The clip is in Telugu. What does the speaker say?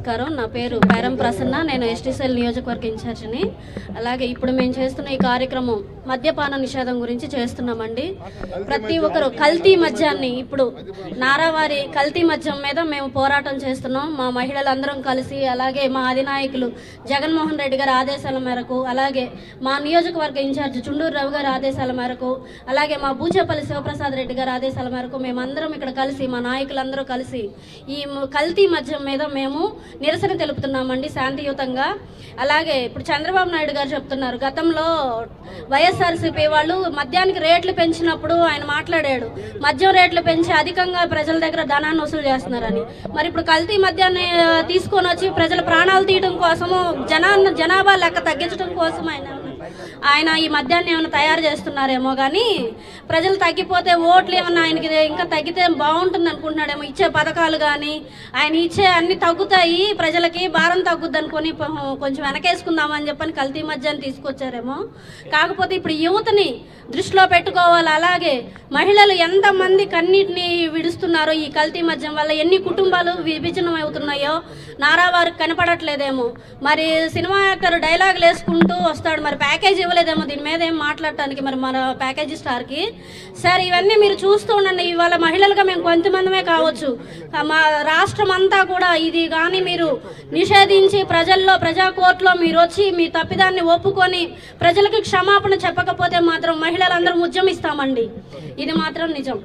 నమస్కారం నా పేరు పేరం ప్రసన్న. నేను ఎస్టీసీఎల్ నియోజకవర్గ ఇన్ఛార్జిని. అలాగే ఇప్పుడు మేము చేస్తున్న ఈ కార్యక్రమం మద్యపాన నిషేధం గురించి చేస్తున్నామండి. ప్రతి ఒక్కరు కల్తీ మద్యాన్ని ఇప్పుడు నారావారి కల్తీ మద్యం మీద మేము పోరాటం చేస్తున్నాం. మా మహిళలందరం కలిసి అలాగే మా అధినాయకులు జగన్మోహన్ రెడ్డి గారి ఆదేశాల మేరకు అలాగే మా నియోజకవర్గ ఇన్ఛార్జ్ చుండూరు రవి గారి ఆదేశాల మేరకు అలాగే మా బూచేపల్లి శివప్రసాద్ రెడ్డి గారి ఆదేశాల మేరకు మేమందరం ఇక్కడ కలిసి మా నాయకులందరూ కలిసి ఈ కల్తీ మద్యం మీద మేము నిరసన తెలుపుతున్నామండి శాంతియుతంగా. అలాగే ఇప్పుడు చంద్రబాబు నాయుడు గారు చెప్తున్నారు గతంలో వైఎస్ఆర్సీపీ వాళ్ళు మద్యానికి రేట్లు పెంచినప్పుడు ఆయన మాట్లాడాడు మద్యం రేట్లు పెంచి అధికంగా ప్రజల దగ్గర ధనాన్ని వసూలు చేస్తున్నారని. మరి ఇప్పుడు కల్తీ మద్యాన్ని తీసుకొని వచ్చి ప్రజల ప్రాణాలు తీయడం కోసము జనా జనాభా లెక్క తగ్గించడం కోసం ఆయన ఆయన ఈ మద్యాన్ని ఏమైనా తయారు చేస్తున్నారేమో కానీ ప్రజలు తగ్గిపోతే ఓట్లు ఏమన్నా ఆయనకి ఇంకా తగ్గితే బాగుంటుంది అనుకుంటున్నాడేమో. ఇచ్చే పథకాలు కానీ ఆయన ఇచ్చే అన్ని తగ్గుతాయి ప్రజలకి భారం తగ్గుద్ది అనుకొని కొంచెం వెనకేసుకుందామని చెప్పని కల్తీ మద్యాన్ని తీసుకొచ్చారేమో. కాకపోతే ఇప్పుడు యువతని దృష్టిలో పెట్టుకోవాలి. అలాగే మహిళలు ఎంతమంది కన్నీటిని విడుస్తున్నారో ఈ కల్తీ మద్యం వల్ల ఎన్ని కుటుంబాలు విభజనం అవుతున్నాయో నారా వారికి కనపడట్లేదేమో. మరి సినిమా యాక్టర్ డైలాగులు వేసుకుంటూ వస్తాడు. మరి ప్యాకేజ్ ఇవ్వలేదేమో దీని మీద ఏం మాట్లాడటానికి మరి మన ప్యాకేజీ స్టార్కి? సార్ ఇవన్నీ మీరు చూస్తూ ఉండండి. ఇవాళ మహిళలుగా మేము కొంతమందిమే కావచ్చు. మా రాష్ట్రం అంతా కూడా ఇది కానీ మీరు నిషేధించి ప్రజల్లో ప్రజా కోర్టులో మీరు వచ్చి మీ తప్పిదాన్ని ఒప్పుకొని ప్రజలకు క్షమాపణ చెప్పకపోతే మాత్రం మహిళ మహిళలందరం ఉద్యమిస్తామండి. ఇది మాత్రం నిజం.